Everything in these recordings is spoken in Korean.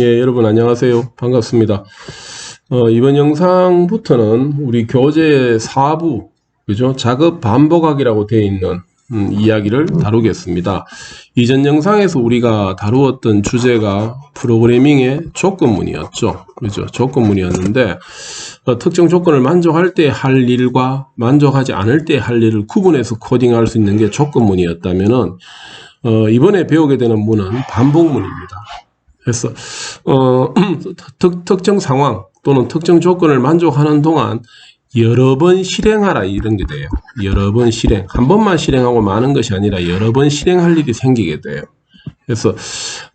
예, 여러분 안녕하세요. 반갑습니다. 어, 이번 영상부터는 우리 교재 4부, 그죠? 작업 반복하기라고 되어 있는 음, 이야기를 다루겠습니다. 이전 영상에서 우리가 다루었던 주제가 프로그래밍의 조건문이었죠. 그죠? 조건문이었는데, 어, 특정 조건을 만족할 때 할 일과 만족하지 않을 때 할 일을 구분해서 코딩할 수 있는 게 조건문이었다면은, 어, 이번에 배우게 되는 문은 반복문입니다. 그래서 어, 특, 특정 상황 또는 특정 조건을 만족하는 동안 여러 번 실행하라 이런 게 돼요. 여러 번 실행. 한 번만 실행하고 마는 것이 아니라 여러 번 실행할 일이 생기게 돼요. 그래서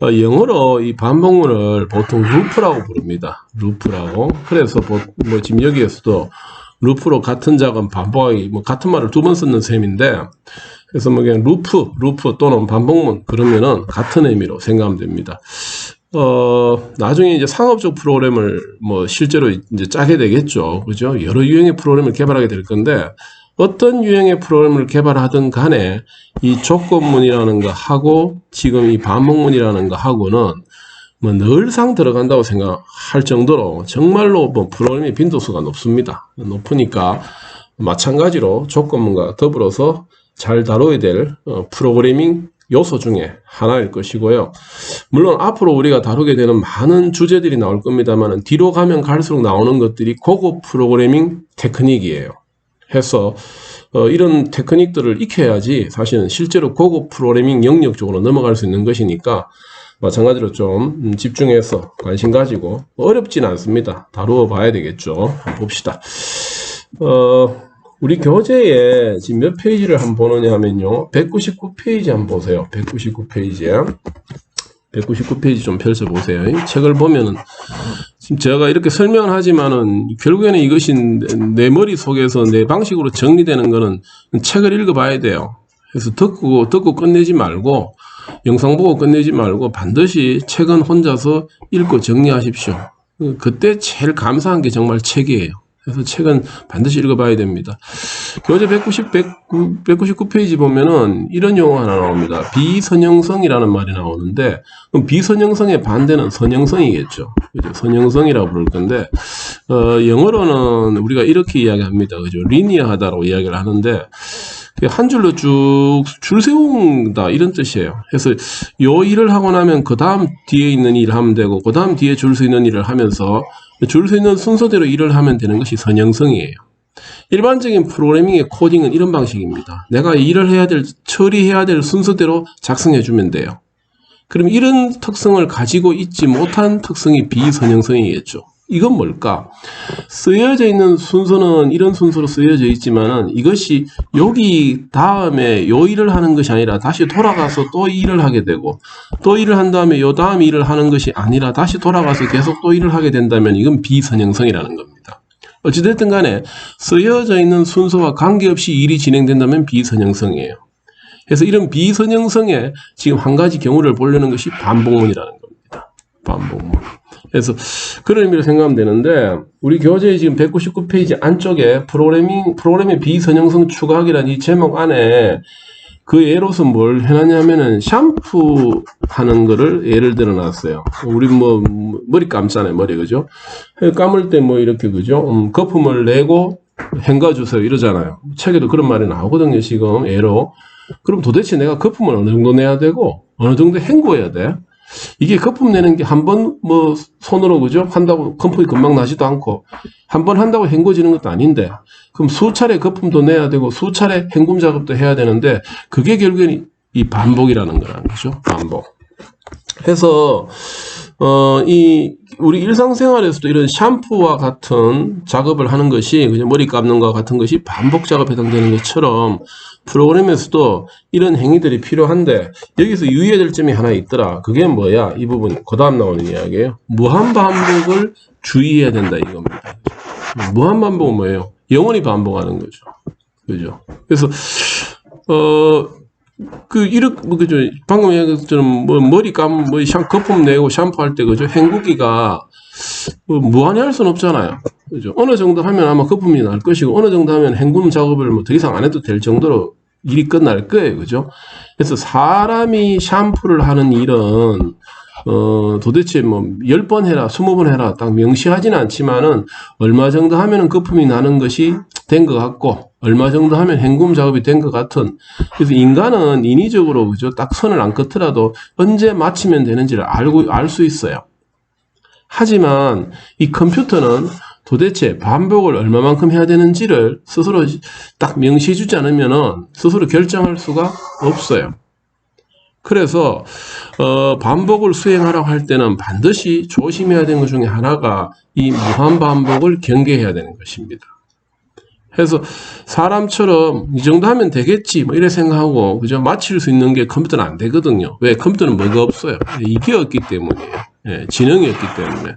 어, 영어로 이 반복문을 보통 루프라고 부릅니다. 루프라고. 그래서 뭐, 뭐 지금 여기에서도 루프로 같은 작은 반복하기 뭐 같은 말을 두 번 쓰는 셈인데 그래서 뭐 그냥 루프, 루프 또는 반복문 그러면은 같은 의미로 생각하면 됩니다. 어, 나중에 이제 상업적 프로그램을 뭐 실제로 이제 짜게 되겠죠. 그죠? 여러 유형의 프로그램을 개발하게 될 건데 어떤 유형의 프로그램을 개발하든 간에 이 조건문이라는 거 하고 지금 이 반복문이라는 거 하고는 뭐 늘상 들어간다고 생각할 정도로 정말로 뭐 프로그램의 빈도수가 높습니다. 높으니까 마찬가지로 조건문과 더불어서 잘 다뤄야 될 어, 프로그래밍 요소 중에 하나일 것이고요. 물론 앞으로 우리가 다루게 되는 많은 주제들이 나올 겁니다만 뒤로 가면 갈수록 나오는 것들이 고급 프로그래밍 테크닉이에요. 해서 어, 이런 테크닉들을 익혀야지 사실은 실제로 고급 프로그래밍 영역 쪽으로 넘어갈 수 있는 것이니까 마찬가지로 좀 음, 집중해서 관심 가지고 어렵진 않습니다. 다루어 봐야 되겠죠. 봅시다. 어, 우리 교재에 지금 몇 페이지를 한번 보느냐 하면요. 199페이지 한번 보세요. 199페이지에. 199페이지 좀 펼쳐 보세요. 이 책을 보면은, 지금 제가 이렇게 설명을 하지만은, 결국에는 이것이 내 머릿속에서 내 방식으로 정리되는 거는 책을 읽어 봐야 돼요. 그래서 듣고, 듣고 끝내지 말고, 영상 보고 끝내지 말고, 반드시 책은 혼자서 읽고 정리하십시오. 그때 제일 감사한 게 정말 책이에요. 그래서 책은 반드시 읽어봐야 됩니다. 교재 190, 199페이지 보면은 이런 용어 하나 나옵니다. 비선형성이라는 말이 나오는데, 그럼 비선형성의 반대는 선형성이겠죠. 그죠? 선형성이라고 부를 건데, 어, 영어로는 우리가 이렇게 이야기합니다. 그죠? 리니어하다라고 이야기를 하는데, 한 줄로 쭉 줄 세운다 이런 뜻이에요. 그래서 요 일을 하고 나면 그 다음 뒤에 있는 일을 하면 되고 그 다음 뒤에 줄 수 있는 일을 하면서 줄 수 있는 순서대로 일을 하면 되는 것이 선형성이에요. 일반적인 프로그래밍의 코딩은 이런 방식입니다. 내가 일을 해야 될, 처리해야 될 순서대로 작성해 주면 돼요. 그럼 이런 특성을 가지고 있지 못한 특성이 비선형성이겠죠. 이건 뭘까? 쓰여져 있는 순서는 이런 순서로 쓰여져 있지만은 이것이 여기 다음에 요 일을 하는 것이 아니라 다시 돌아가서 또 일을 하게 되고 또 일을 한 다음에 요 다음 일을 하는 것이 아니라 다시 돌아가서 계속 또 일을 하게 된다면 이건 비선형성이라는 겁니다. 어찌됐든 간에 쓰여져 있는 순서와 관계없이 일이 진행된다면 비선형성이에요. 그래서 이런 비선형성에 지금 한 가지 경우를 보려는 것이 반복문이라는 겁니다. 반복문. 그래서 그런 의미로 생각하면 되는데 우리 교재의 지금 199페이지 안쪽에 프로그래밍 프로그램의 비선형성 추가하기라는 이 제목 안에 그 예로서 뭘 해놨냐면은 샴푸 하는 거를 예를 들어 놨어요. 우리 뭐 머리 감잖아요, 머리 그죠? 감을 때 뭐 이렇게 그죠? 음, 거품을 내고 헹궈 주세요 이러잖아요. 책에도 그런 말이 나오거든요, 지금 예로. 그럼 도대체 내가 거품을 어느 정도 내야 되고 어느 정도 헹궈야 돼? 이게 거품 내는 게 한 번 뭐 손으로 그죠? 한다고 거품이 금방 나지도 않고 한 번 한다고 헹궈지는 것도 아닌데 그럼 수차례 거품도 내야 되고 수차례 헹굼 작업도 해야 되는데 그게 결국엔 이 반복이라는 거라는 거죠. 반복. 해서 어 이 우리 일상생활에서도 이런 샴푸와 같은 작업을 하는 것이 머리 감는 것과 같은 것이 반복 작업에 해당되는 것처럼 프로그램에서도 이런 행위들이 필요한데 여기서 유의해야 될 점이 하나 있더라. 그게 뭐야? 이 부분 그 다음 나오는 이야기예요. 무한 반복을 주의해야 된다 이겁니다. 무한 반복은 뭐예요? 영원히 반복하는 거죠. 그죠? 그래서 어. 그, 이렇게, 뭐, 그죠. 방금 얘기했처럼, 뭐, 머리 감, 뭐, 샴, 거품 내고 샴푸할 때, 그죠. 헹구기가, 뭐, 무한히 할 수는 없잖아요. 그죠. 어느 정도 하면 아마 거품이 날 것이고, 어느 정도 하면 헹굼 작업을 뭐, 더 이상 안 해도 될 정도로 일이 끝날 거예요. 그죠. 그래서 사람이 샴푸를 하는 일은, 어, 도대체 뭐, 10번 해라, 20번 해라, 딱 명시하지는 않지만은, 얼마 정도 하면은 거품이 나는 것이 된 것 같고, 얼마 정도 하면 헹굼 작업이 된 것 같은. 그래서 인간은 인위적으로, 그죠? 딱 선을 안 긋더라도 언제 마치면 되는지를 알고, 알 수 있어요. 하지만 이 컴퓨터는 도대체 반복을 얼마만큼 해야 되는지를 스스로 딱 명시해 주지 않으면은 스스로 결정할 수가 없어요. 그래서 어, 반복을 수행하라고 할 때는 반드시 조심해야 되는 것 중에 하나가 이 무한 반복을 경계해야 되는 것입니다. 그래서 사람처럼 이 정도 하면 되겠지 뭐 이래 생각하고 그죠 마칠 수 있는 게 컴퓨터는 안 되거든요. 왜 컴퓨터는 뭐가 없어요? 이게 없기 때문이에요. 예, 지능이 없기 때문에.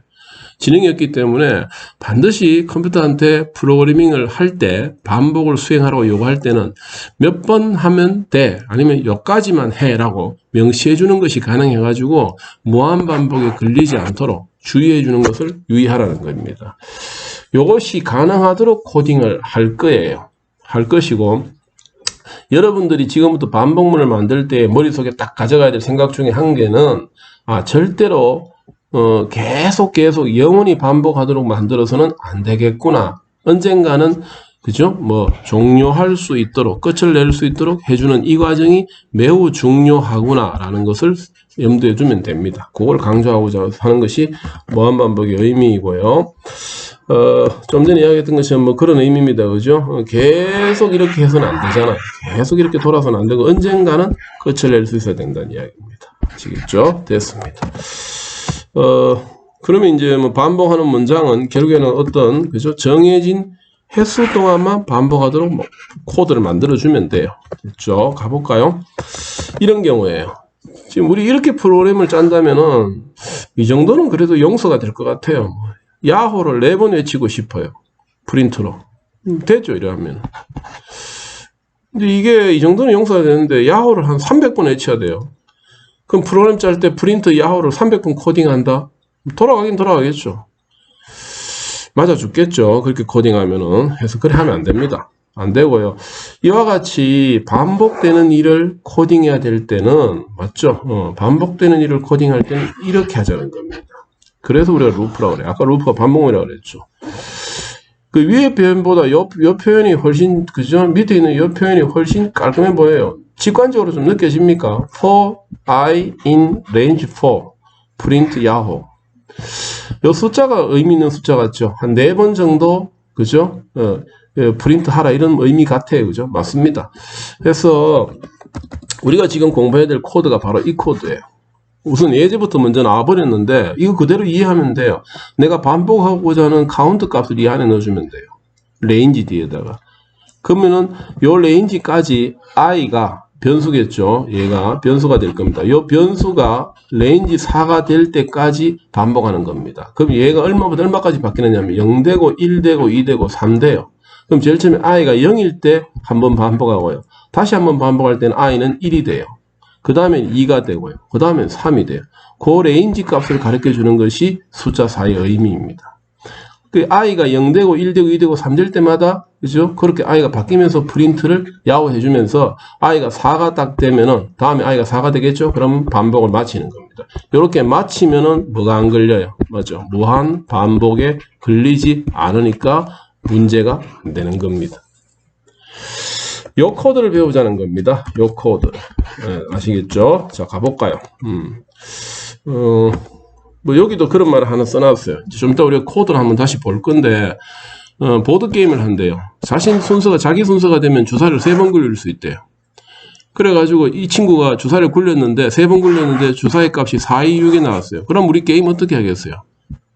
지능이 없기 때문에 반드시 컴퓨터한테 프로그래밍을 할 때 반복을 수행하라고 요구할 때는 몇 번 하면 돼 아니면 여기까지만 해라고 명시해 주는 것이 가능해 가지고 무한 반복에 걸리지 않도록 주의해 주는 것을 유의하라는 겁니다. 이것이 가능하도록 코딩을 할 거예요. 할 것이고 여러분들이 지금부터 반복문을 만들 때 머릿속에 딱 가져가야 될 생각 중에 한 개는 아 절대로 어, 계속 계속 영원히 반복하도록 만들어서는 안 되겠구나. 언젠가는 그죠? 뭐 종료할 수 있도록 끝을 낼 수 있도록 해주는 이 과정이 매우 중요하구나라는 것을 염두에 두면 됩니다. 그걸 강조하고자 하는 것이 무한 반복의 의미이고요. 어, 좀 전에 이야기했던 것처럼 뭐 그런 의미입니다. 그죠? 어, 계속 이렇게 해서는 안 되잖아요. 계속 이렇게 돌아서는 안 되고 언젠가는 끝을 낼 수 있어야 된다는 이야기입니다. 아시겠죠? 됐습니다. 어, 그러면 이제 뭐 반복하는 문장은 결국에는 어떤, 그죠? 정해진 횟수 동안만 반복하도록 뭐 코드를 만들어주면 돼요. 됐죠? 가볼까요? 이런 경우에요. 지금 우리 이렇게 프로그램을 짠다면은 이 정도는 그래도 용서가 될 것 같아요. 야호를 네 번 외치고 싶어요. 프린트로. 음, 됐죠, 이러면. 근데 이게 이 정도는 용서가 되는데 야호를 한 300번 외쳐야 돼요. 그럼 프로그램 짤 때 프린트 야호를 300번 코딩한다? 돌아가긴 돌아가겠죠. 맞아 죽겠죠. 그렇게 코딩하면은. 해서 그래 하면 안 됩니다. 안 되고요. 이와 같이 반복되는 일을 코딩해야 될 때는, 맞죠? 어, 반복되는 일을 코딩할 때는 이렇게 하자는 겁니다. 그래서 우리가 루프라고 그래요. 아까 루프가 반복이라고 그랬죠. 그 위의 표현보다 옆, 옆 표현이 훨씬, 그죠? 밑에 있는 옆 표현이 훨씬 깔끔해 보여요. 직관적으로 좀 느껴집니까? For I in range 4. print Yahoo. 요 숫자가 의미 있는 숫자 같죠? 한 네 번 정도, 그죠? 어, 예, 프린트 하라 이런 의미 같아요. 그죠? 맞습니다. 그래서 우리가 지금 공부해야 될 코드가 바로 이 코드예요. 우선 예제부터 먼저 나와버렸는데 이거 그대로 이해하면 돼요. 내가 반복하고자 하는 카운트 값을 이 안에 넣어주면 돼요. 레인지 뒤에다가. 그러면은 요 레인지까지 i가 변수겠죠. 얘가 변수가 될 겁니다. 요 변수가 레인지 4가 될 때까지 반복하는 겁니다. 그럼 얘가 얼마부터 얼마까지 바뀌느냐면 0되고 1되고 2되고 3돼요. 그럼 제일 처음에 i가 0일 때 한 번 반복하고요. 다시 한 번 반복할 때는 i는 1이 돼요. 그 다음엔 2가 되고요. 그 다음엔 3이 돼요. 그 레인지 값을 가르쳐 주는 것이 숫자 4의 의미입니다. 그 i가 0되고 1되고 2되고 3될 때마다 그죠? 그렇게 i가 바뀌면서 프린트를 야호 해 주면서 i가 4가 딱 되면은 다음에 i가 4가 되겠죠? 그럼 반복을 마치는 겁니다. 이렇게 마치면은 뭐가 안 걸려요? 맞죠? 무한 반복에 걸리지 않으니까 문제가 안 되는 겁니다. 요 코드를 배우자는 겁니다. 요 코드. 네, 아시겠죠? 자, 가볼까요? 음. 어, 뭐, 여기도 그런 말을 하나 써놨어요. 좀 이따 우리가 코드를 한번 다시 볼 건데, 어, 보드게임을 한대요. 자신 순서가, 자기 순서가 되면 주사를 세 번 굴릴 수 있대요. 그래가지고 이 친구가 주사를 굴렸는데, 세 번 굴렸는데 주사의 값이 4, 2, 6이 나왔어요. 그럼 우리 게임 어떻게 하겠어요?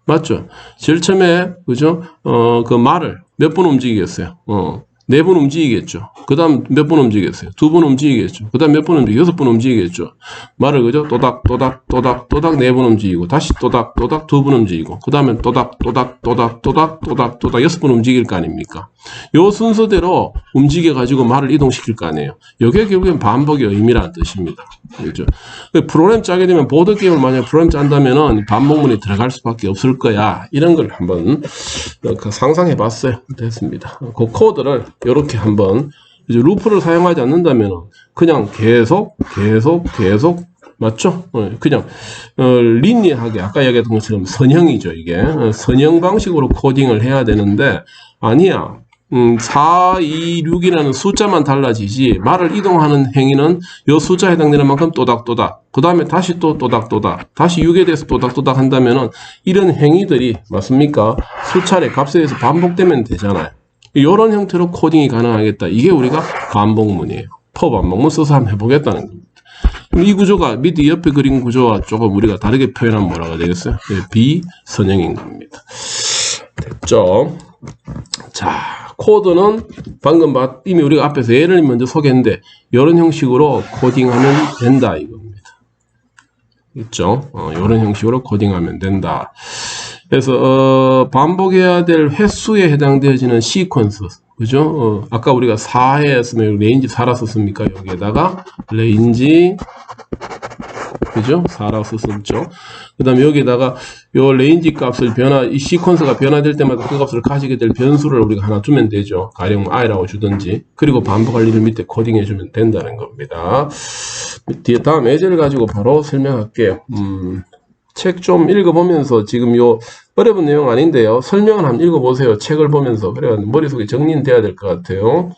맞죠? 제일 처음에, 그죠? 어, 그 말을 몇 번 움직이겠어요? 어. 네 번 움직이겠죠. 그 다음 몇 번 움직이겠어요? 두 번 움직이겠죠. 그 다음 몇 번 움직이, 여섯 번 움직이겠죠. 말을 그죠? 또닥, 또닥, 또닥, 또닥 네 번 움직이고, 다시 또닥, 또닥 두 번 움직이고, 그 다음엔 또닥, 또닥, 또닥, 또닥, 또닥, 또닥 여섯 번 움직일 거 아닙니까? 요 순서대로 움직여가지고 말을 이동시킬 거 아니에요. 요게 결국엔 반복의 의미라는 뜻입니다. 그죠? 프로그램 짜게 되면 보드게임을 만약 프로그램 짠다면은 반복문이 들어갈 수밖에 없을 거야. 이런 걸 한번 그 상상해 봤어요. 됐습니다. 그 코드를 이렇게 한번 이제 루프를 사용하지 않는다면 그냥 계속 계속 계속 맞죠? 어, 그냥 어, 린리하게 아까 얘기했던 것처럼 선형이죠 이게. 어, 선형 방식으로 코딩을 해야 되는데 아니야. 음, 4, 2, 6이라는 숫자만 달라지지 말을 이동하는 행위는 요 숫자에 해당되는 만큼 또닥또닥. 그 다음에 다시 또 또닥또닥. 다시 6에 대해서 또닥또닥 한다면 은 이런 행위들이 맞습니까? 수차례 값에 의해서 반복되면 되잖아요 이런 형태로 코딩이 가능하겠다 이게 우리가 반복문이에요 퍼 반복문 써서 한번 해보겠다는 겁니다 이 구조가 밑에 옆에 그린 구조와 조금 우리가 다르게 표현하면 뭐라고 되겠어요? 네, 비선형인 겁니다. 됐죠? 자, 코드는 방금 봤, 이미 우리가 앞에서 예를 먼저 소개했는데, 이런 형식으로 코딩하면 된다, 이겁니다. 있죠? 어, 이런 형식으로 코딩하면 된다. 그래서, 어, 반복해야 될 횟수에 해당되어지는 시퀀스. 그죠? 어, 아까 우리가 4에 했으면 레인지 4라 썼습니까? 여기에다가 레인지 그죠? 4라고 썼죠. 그 다음에 여기다가 요 레인지 값을 변화, 이 시퀀스가 변화될 때마다 그 값을 가지게 될 변수를 우리가 하나 주면 되죠. 가령 i라고 주든지. 그리고 반복할 일을 밑에 코딩해 주면 된다는 겁니다. 뒤에 다음 예제를 가지고 바로 설명할게요. 음, 책 좀 읽어보면서 지금 요 어려운 내용 아닌데요. 설명을 한번 읽어보세요. 책을 보면서. 그래야 머릿속에 정리는 돼야 될 것 같아요.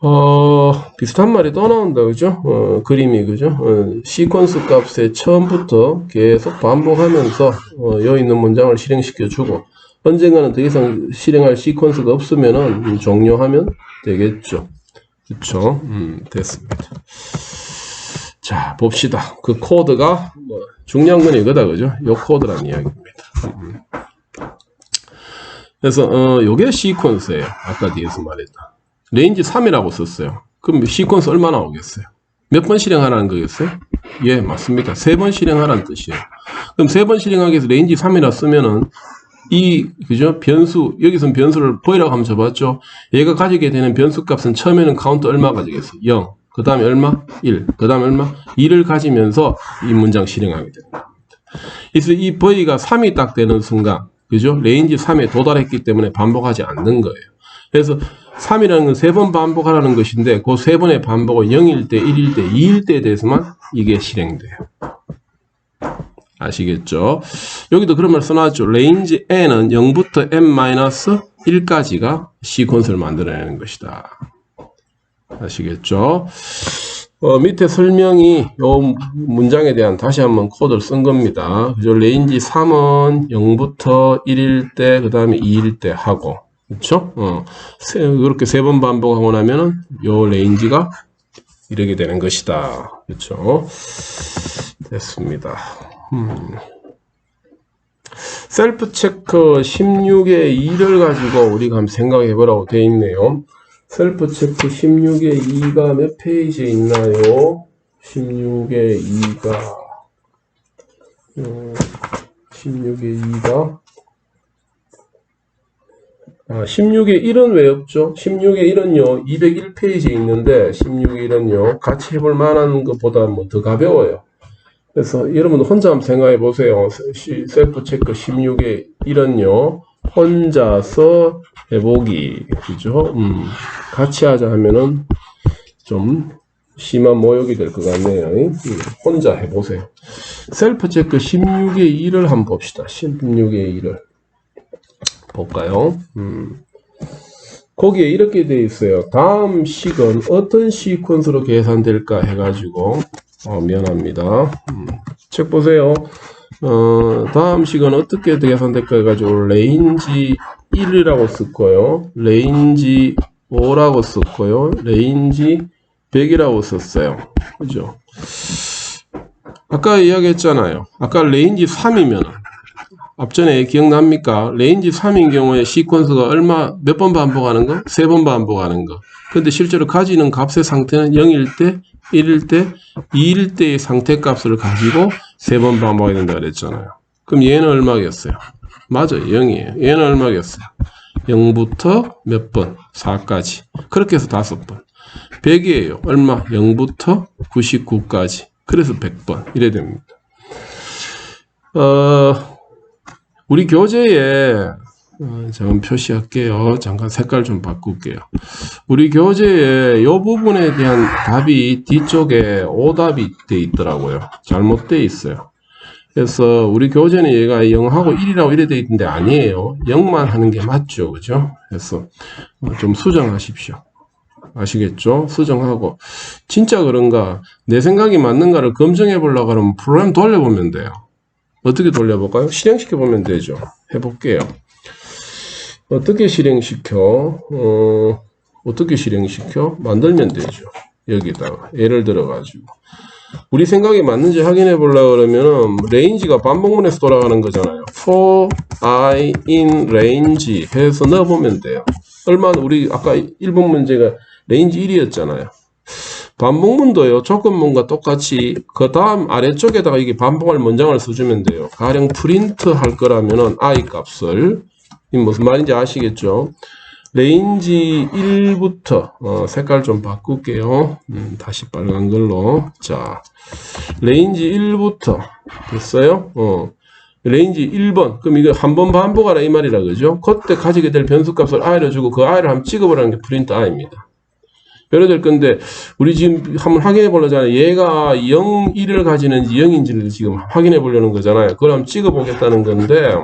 어, 비슷한 말이 또 나온다, 그죠? 어, 그림이, 그죠? 어, 시퀀스 값에 처음부터 계속 반복하면서, 어, 여기 있는 문장을 실행시켜주고, 언젠가는 더 이상 실행할 시퀀스가 없으면은, 음, 종료하면 되겠죠. 그쵸? 음, 됐습니다. 자, 봅시다. 그 코드가, 뭐, 중요한 건 이거다, 그죠? 요 코드란 이야기입니다. 음. 그래서, 어, 요게 시퀀스예요. 아까 뒤에서 말했다. 레인지 3이라고 썼어요. 그럼 시퀀스 얼마나 오겠어요? 몇 번 실행하라는 거겠어요? 예, 맞습니다. 세 번 실행하라는 뜻이에요. 그럼 세 번 실행하기 위해서 레인지 3이라 쓰면은 이 그죠 변수 여기선 변수를 보이라고 하면 줘봤죠. 얘가 가지게 되는 변수 값은 처음에는 카운트 얼마 가지겠어요? 0. 그 다음에 얼마? 1. 그 다음에 얼마? 2를 가지면서 이 문장 실행하게 됩니다. 그래서 이 보이가 3이 딱 되는 순간 그죠? 레인지 3에 도달했기 때문에 반복하지 않는 거예요. 그래서 3이라는 건 세 번 반복하라는 것인데 그 세 번의 반복은 0일 때, 1일 때, 2일 때에 대해서만 이게 실행돼요. 아시겠죠? 여기도 그런 말 써놨죠. 레인지 n은 0부터 n-1까지가 시퀀스를 만들어내는 것이다. 아시겠죠? 어, 밑에 설명이 요 문장에 대한 다시 한번 코드를 쓴 겁니다. 그죠? 레인지 3은 0부터 1일 때, 그 다음에 2일 때 하고, 그렇죠? 어, 세, 그렇게 세 번 반복하고 나면은 요 레인지가 이렇게 되는 것이다. 그렇죠? 됐습니다. 음. 셀프 체크 16의 2를 가지고 우리가 한번 생각해 보라고 되어 있네요. 셀프 체크 16의 2가 몇 페이지에 있나요? 16의 2가 음, 16의 2가 아, 16의 1은 왜 없죠? 16의 1은요, 201페이지에 있는데, 16의 1은요, 같이 해볼 만한 것보다 뭐 더 가벼워요. 그래서 여러분도 혼자 한번 생각해 보세요. 시- 셀프 체크 16의 1은요, 혼자서 해보기. 그죠? 음, 같이 하자 하면은 좀 심한 모욕이 될 것 같네요. 음, 혼자 해보세요. 셀프 체크 16의 1을 한번 봅시다. 16의 1을. 볼까요? 음. 거기에 이렇게 돼 있어요. 다음 식은 어떤 시퀀스로 계산될까 해가지고 어, 미안합니다. 음. 책 보세요. 어, 다음 식은 어떻게 계산될까 해가지고 레인지 1이라고 썼고요. 레인지 5라고 썼고요. 레인지 100이라고 썼어요. 그죠? 아까 이야기했잖아요. 아까 레인지 3이면 앞전에 기억납니까? 레인지 3인 경우에 시퀀스가 얼마, 몇 번 반복하는 거? 세 번 반복하는 거. 근데 실제로 가지는 값의 상태는 0일 때, 1일 때, 2일 때의 상태 값을 가지고 세 번 반복해야 된다 그랬잖아요. 그럼 얘는 얼마겠어요? 맞아요. 0이에요. 얘는 얼마겠어요? 0부터 몇 번? 4까지. 그렇게 해서 다섯 번. 100이에요. 얼마? 0부터 99까지. 그래서 100번. 이래 됩니다. 어, 우리 교재에 어, 잠깐 표시할게요. 잠깐 색깔 좀 바꿀게요. 우리 교재에 이 부분에 대한 답이 뒤쪽에 오답이 돼 있더라고요. 잘못돼 있어요. 그래서 우리 교재는 얘가 0하고 1이라고 이래 돼 있는데 아니에요. 0만 하는 게 맞죠. 그죠? 그래서 어, 좀 수정하십시오. 아시겠죠? 수정하고 진짜 그런가 내 생각이 맞는가를 검증해 보려고 하면 프로그램 돌려보면 돼요. 어떻게 돌려볼까요? 실행시켜 보면 되죠. 해볼게요. 어떻게 실행시켜? 어, 어떻게 실행시켜? 만들면 되죠. 여기다가 예를 들어 가지고 우리 생각이 맞는지 확인해 보려고 그러면은 레인지가 반복문에서 돌아가는 거잖아요. for i in range 해서 넣어 보면 돼요. 얼마나 우리 아까 1번 문제가 레인지 1이었잖아요. 반복문도요. 조건문과 똑같이 그 다음 아래쪽에다가 이게 반복할 문장을 써주면 돼요. 가령 프린트 할 거라면은 i 값을 이 무슨 말인지 아시겠죠? 레인지 1부터 어, 색깔 좀 바꿀게요. 음, 다시 빨간 걸로. 자, 레인지 1부터 됐어요? 어. 레인지 1번. 그럼 이거 한 번 반복하라 이 말이라 그죠? 그때 가지게 될 변수 값을 i를 주고 그 i를 한번 찍어보라는 게 프린트 i입니다. 예를 들 건데 우리 지금 한번 확인해 보려잖아요. 얘가 0, 1을 가지는지 0인지를 지금 확인해 보려는 거잖아요. 한번 찍어 보겠다는 건데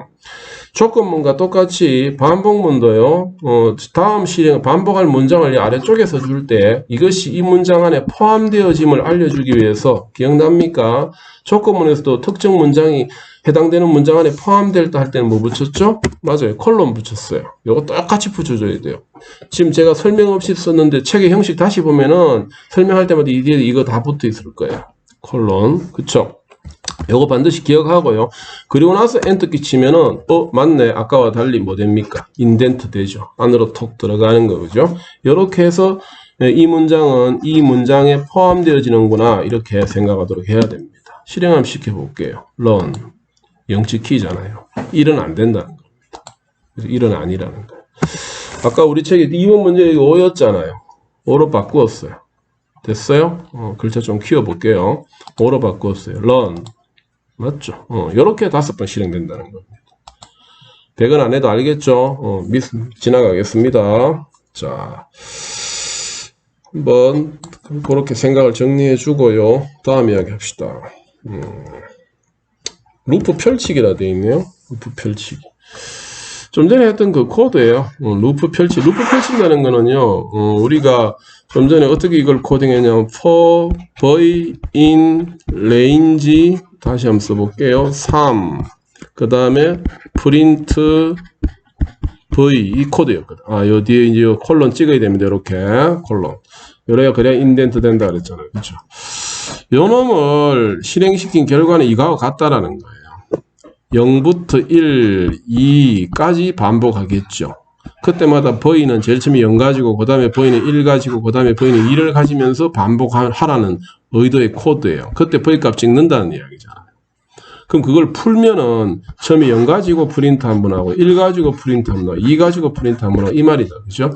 조건문과 똑같이 반복문도요. 어, 다음 실행 반복할 문장을 이 아래쪽에서 줄 때 이것이 이 문장 안에 포함되어짐을 알려주기 위해서 기억납니까? 조건문에서도 특정 문장이 해당되는 문장 안에 포함될 때 할 때는 뭐 붙였죠? 맞아요. 콜론 붙였어요. 이거 똑같이 붙여줘야 돼요. 지금 제가 설명 없이 썼는데 책의 형식 다시 보면은 설명할 때마다 이 뒤에 이거 다 붙어 있을 거예요. 콜론. 그쵸? 요거 반드시 기억하고요. 그리고 나서 엔터 끼치면은 어 맞네 아까와 달리 뭐 됩니까? 인덴트 되죠. 안으로 톡 들어가는 거죠. 이렇게 해서 예, 이 문장은 이 문장에 포함되어지는구나 이렇게 생각하도록 해야 됩니다. 실행 한번 시켜볼게요. run 영치 키잖아요. 1은 안 된다는 겁니다. 그래서 1은 아니라는 거예요. 아까 우리 책에 2번 문제 5였잖아요. 5로 바꾸었어요. 됐어요? 어, 글자 좀 키워볼게요. 5로 바꾸었어요. run 맞죠? 어, 요렇게 다섯 번 실행된다는 겁니다. 100은 안 해도 알겠죠? 어, 미스, 지나가겠습니다. 자, 한번 그렇게 생각을 정리해 주고요. 다음 이야기 합시다. 음, 루프 펼치기라 되어 있네요. 루프 펼치기. 좀 전에 했던 그 코드예요. 어, 루프 펼치. 루프 펼친다는 거는요. 어, 우리가 좀 전에 어떻게 이걸 코딩했냐면 for boy in range 다시 한번 써볼게요. 3. 그 다음에 print v 이 코드였거든. 아, 요 뒤에 이제 요 콜론 찍어야 됩니다. 이렇게 콜론. 요래야 그래야 인덴트 된다 그랬잖아요. 그렇죠? 요 놈을 실행시킨 결과는 이거하고 같다라는 거예요. 0부터 1, 2까지 반복하겠죠. 그때마다 버이는 제일 처음에 0 가지고 그 다음에 버이는 1 가지고 그 다음에 버이는 2를 가지면서 반복하라는 의도의 코드예요. 그때 버이 값 찍는다는 이야기잖아요. 그럼 그걸 풀면은 처음에 0 가지고 프린트 한 번 하고 1 가지고 프린트 한 번 하고 2 가지고 프린트 한 번 하고 이 말이다. 그죠?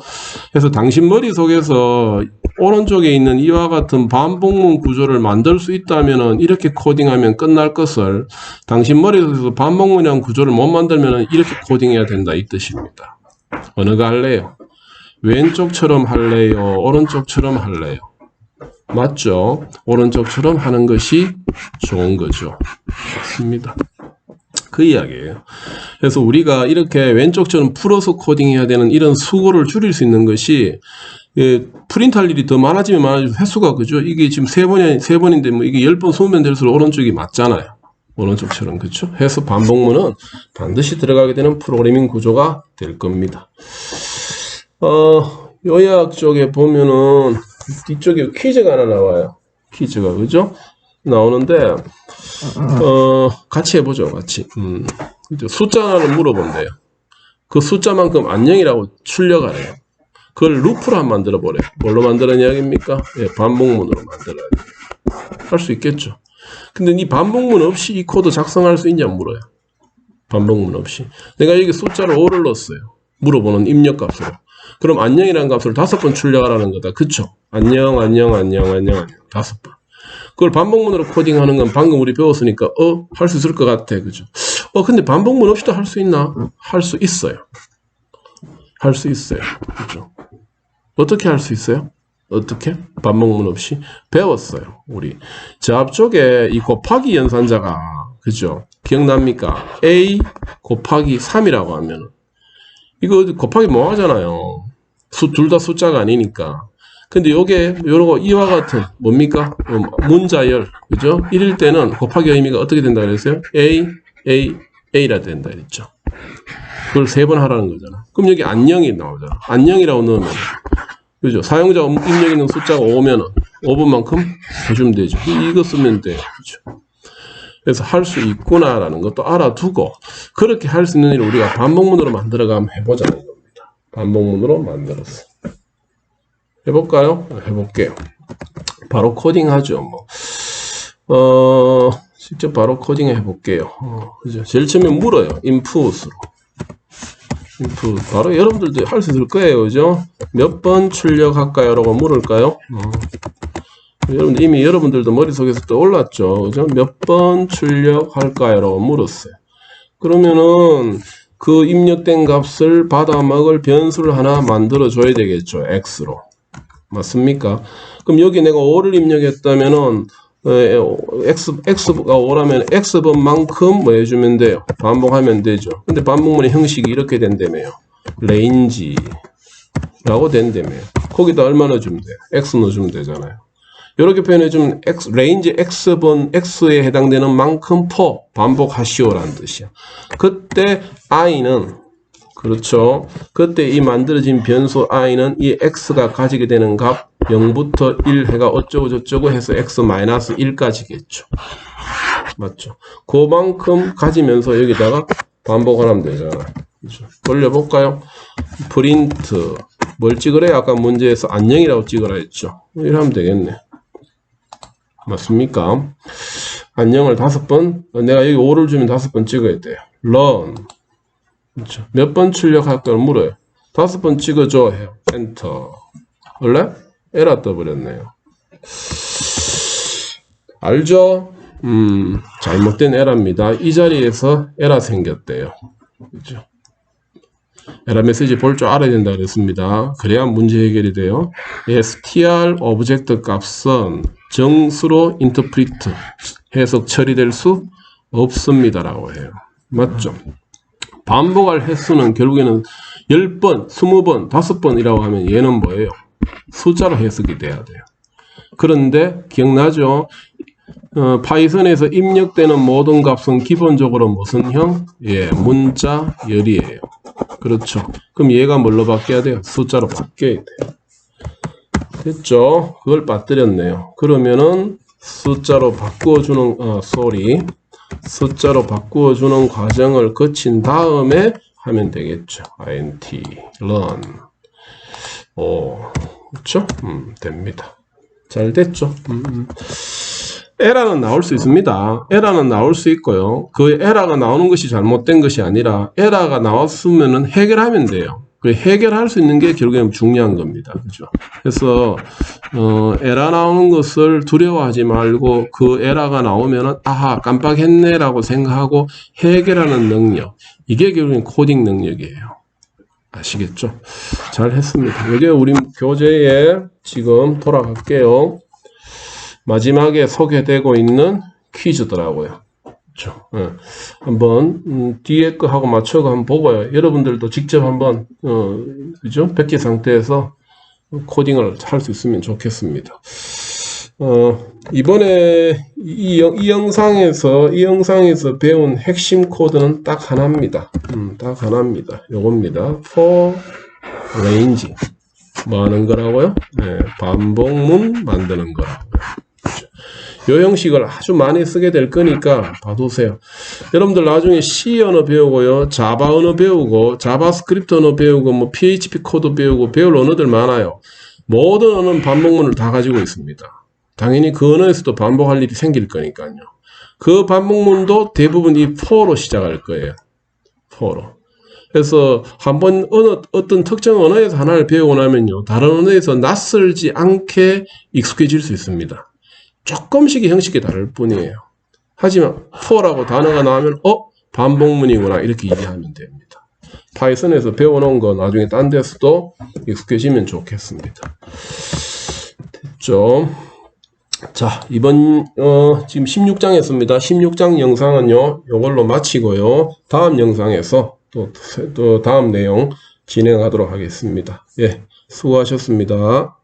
그래서 당신 머릿속에서 오른쪽에 있는 이와 같은 반복문 구조를 만들 수 있다면은 이렇게 코딩하면 끝날 것을 당신 머릿속에서 반복문이라는 구조를 못 만들면은 이렇게 코딩해야 된다 이 뜻입니다. 어느 거 할래요? 왼쪽처럼 할래요? 오른쪽처럼 할래요? 맞죠? 오른쪽처럼 하는 것이 좋은 거죠. 맞습니다. 그 이야기예요. 그래서 우리가 이렇게 왼쪽처럼 풀어서 코딩해야 되는 이런 수고를 줄일 수 있는 것이 예, 프린트 할 일이 더 많아지면 많아지면 횟수가 그죠? 이게 지금 세 번이 세 번인데 뭐 이게 열 번, 스무 번 될수록 오른쪽이 맞잖아요. 오른쪽처럼 그렇죠? 해서 반복문은 반드시 들어가게 되는 프로그래밍 구조가 될 겁니다. 어, 요약 쪽에 보면은 뒤쪽에 퀴즈가 하나 나와요. 퀴즈가 그죠? 나오는데 어, 같이 해보죠, 같이. 음, 숫자 하나를 물어본대요. 그 숫자만큼 안녕이라고 출력하래요. 그걸 루프로 한번 만들어 보래요. 뭘로 만드는 이야기입니까? 예, 반복문으로 만들어야 돼요. 할 수 있겠죠. 근데 이 반복문 없이 이 코드 작성할 수 있냐 물어요. 반복문 없이. 내가 여기 숫자로 5를 넣었어요. 물어보는 입력 값으로. 그럼 안녕이라는 값을 다섯 번 출력하라는 거다. 그쵸? 안녕, 안녕, 안녕, 안녕, 안녕. 다섯 번. 그걸 반복문으로 코딩하는 건 방금 우리 배웠으니까 어? 할 수 있을 것 같아. 그죠? 어, 근데 반복문 없이도 할 수 있나? 할 수 있어요. 할 수 있어요. 그죠? 어떻게 할 수 있어요? 어떻게? 반복문 없이 배웠어요. 우리 저 앞쪽에 이 곱하기 연산자가 그죠? 기억납니까? a 곱하기 3이라고 하면 이거 곱하기 뭐 하잖아요. 수둘다 숫자가 아니니까. 근데 요게 요러고 이와 같은 뭡니까? 어, 문자열 그죠? 1일 때는 곱하기 의미가 어떻게 된다 그랬어요? a a a라 된다 그랬죠. 그걸 세 번 하라는 거잖아. 그럼 여기 안녕이 나오잖아. 안녕이라고 넣으면 그죠? 사용자 입력 있는 숫자가 5면은 5번만큼 해주면 되죠. 이거 쓰면 돼요. 그죠? 그래서 할 수 있구나라는 것도 알아두고 그렇게 할 수 있는 일을 우리가 반복문으로 만들어가면 해보자는 겁니다. 반복문으로 만들었어. 해볼까요? 해볼게요. 바로 코딩하죠. 뭐. 어, 직접 바로 코딩 해볼게요. 어, 그죠? 제일 처음에 물어요. 인풋으로. 인풋. 바로 여러분들도 할 수 있을 거예요. 그죠? 몇 번 출력할까요? 라고 물을까요? 어. 여러분 이미 여러분들도 머릿속에서 떠올랐죠. 그죠? 몇 번 출력할까요? 라고 물었어요. 그러면은 그 입력된 값을 받아 먹을 변수를 하나 만들어 줘야 되겠죠. x로. 맞습니까? 그럼 여기 내가 5를 입력했다면은 어, x, x가 5라면 x번만큼 뭐 해주면 돼요? 반복하면 되죠. 근데 반복문의 형식이 이렇게 된다며요. range 라고 된다며요. 거기다 얼마 넣어주면 돼요? x 넣어주면 되잖아요. 이렇게 표현해 주면 x, range x번 x에 해당되는 만큼 per 반복하시오라는 뜻이야. 그때 i는 그렇죠. 그때 이 만들어진 변수 i는 이 x가 가지게 되는 값 0부터 1 해가 어쩌고 저쩌고 해서 x 마이너스 1까지겠죠. 맞죠. 그만큼 가지면서 여기다가 반복을 하면 되잖아. 그렇죠. 돌려볼까요? 프린트 뭘 찍으래요? 아까 문제에서 안녕이라고 찍으라 했죠. 이러면 되겠네. 맞습니까? 안녕을 다섯 번, 내가 여기 5를 주면 다섯 번 찍어야 돼요. run. 그렇죠. 몇 번 출력할 걸 물어요. 다섯 번 찍어줘 해요. 엔터. 원래 에라 떠버렸네요. 알죠? 음, 잘못된 에라입니다. 이 자리에서 에라 생겼대요. 그죠? 에라 메시지 볼 줄 알아야 된다 그랬습니다. 그래야 문제 해결이 돼요. str 오브젝트 값은 정수로 인터프리트 해석 처리될 수 없습니다라고 해요. 맞죠? 반복할 횟수는 결국에는 10번, 20번, 5번이라고 하면 얘는 뭐예요? 숫자로 해석이 돼야 돼요. 그런데 기억나죠? 어, 파이썬에서 입력되는 모든 값은 기본적으로 무슨 형? 예, 문자 열이에요. 그렇죠. 그럼 얘가 뭘로 바뀌어야 돼요? 숫자로 바뀌어야 돼요. 됐죠? 그걸 빠뜨렸네요. 그러면은 숫자로 바꾸어주는, 어, sorry. 숫자로 바꾸어주는 과정을 거친 다음에 하면 되겠죠. int, run. 오, 그렇죠? 음, 됩니다. 잘 됐죠? 음, 음. 에라는 나올 수 있습니다. 에라는 나올 수 있고요. 그 에라가 나오는 것이 잘못된 것이 아니라 에라가 나왔으면 해결하면 돼요. 그 해결할 수 있는 게 결국엔 중요한 겁니다. 그죠? 그래서 어, 에라 나오는 것을 두려워하지 말고 그 에라가 나오면은 아하 깜빡했네라고 생각하고 해결하는 능력 이게 결국엔 코딩 능력이에요. 아시겠죠? 잘 했습니다. 이게 우리 교재에 지금 돌아갈게요. 마지막에 소개되고 있는 퀴즈더라고요. 그렇죠. 예. 한번 음, 뒤에 거 하고 맞춰서 한번 보고요. 여러분들도 직접 한번 어, 그죠? 백기 상태에서 코딩을 할 수 있으면 좋겠습니다. 어, 이번에 이, 영- 이 영상에서 이 영상에서 배운 핵심 코드는 딱 하나입니다. 음, 딱 하나입니다. 요겁니다. for range 뭐 하는 거라고요? 네, 반복문 만드는 거라고요. 요 형식을 아주 많이 쓰게 될 거니까 봐두세요. 여러분들 나중에 C 언어 배우고요, 자바 언어 배우고, 자바스크립트 언어 배우고, 뭐 PHP 코드 배우고, 배울 언어들 많아요. 모든 언어는 반복문을 다 가지고 있습니다. 당연히 그 언어에서도 반복할 일이 생길 거니까요. 그 반복문도 대부분 이 for로 시작할 거예요. for로. 그래서 한번 어느 어떤 특정 언어에서 하나를 배우고 나면요, 다른 언어에서 낯설지 않게 익숙해질 수 있습니다. 조금씩의 형식이 다를 뿐이에요. 하지만 for라고 단어가 나오면 어 반복문이구나 이렇게 이해하면 됩니다. 파이썬에서 배워놓은 거 나중에 딴 데서도 익숙해지면 좋겠습니다. 됐죠? 자, 이번 어, 지금 16장 했습니다. 16장 영상은요, 이걸로 마치고요. 다음 영상에서 또, 또 다음 내용 진행하도록 하겠습니다. 예, 수고하셨습니다.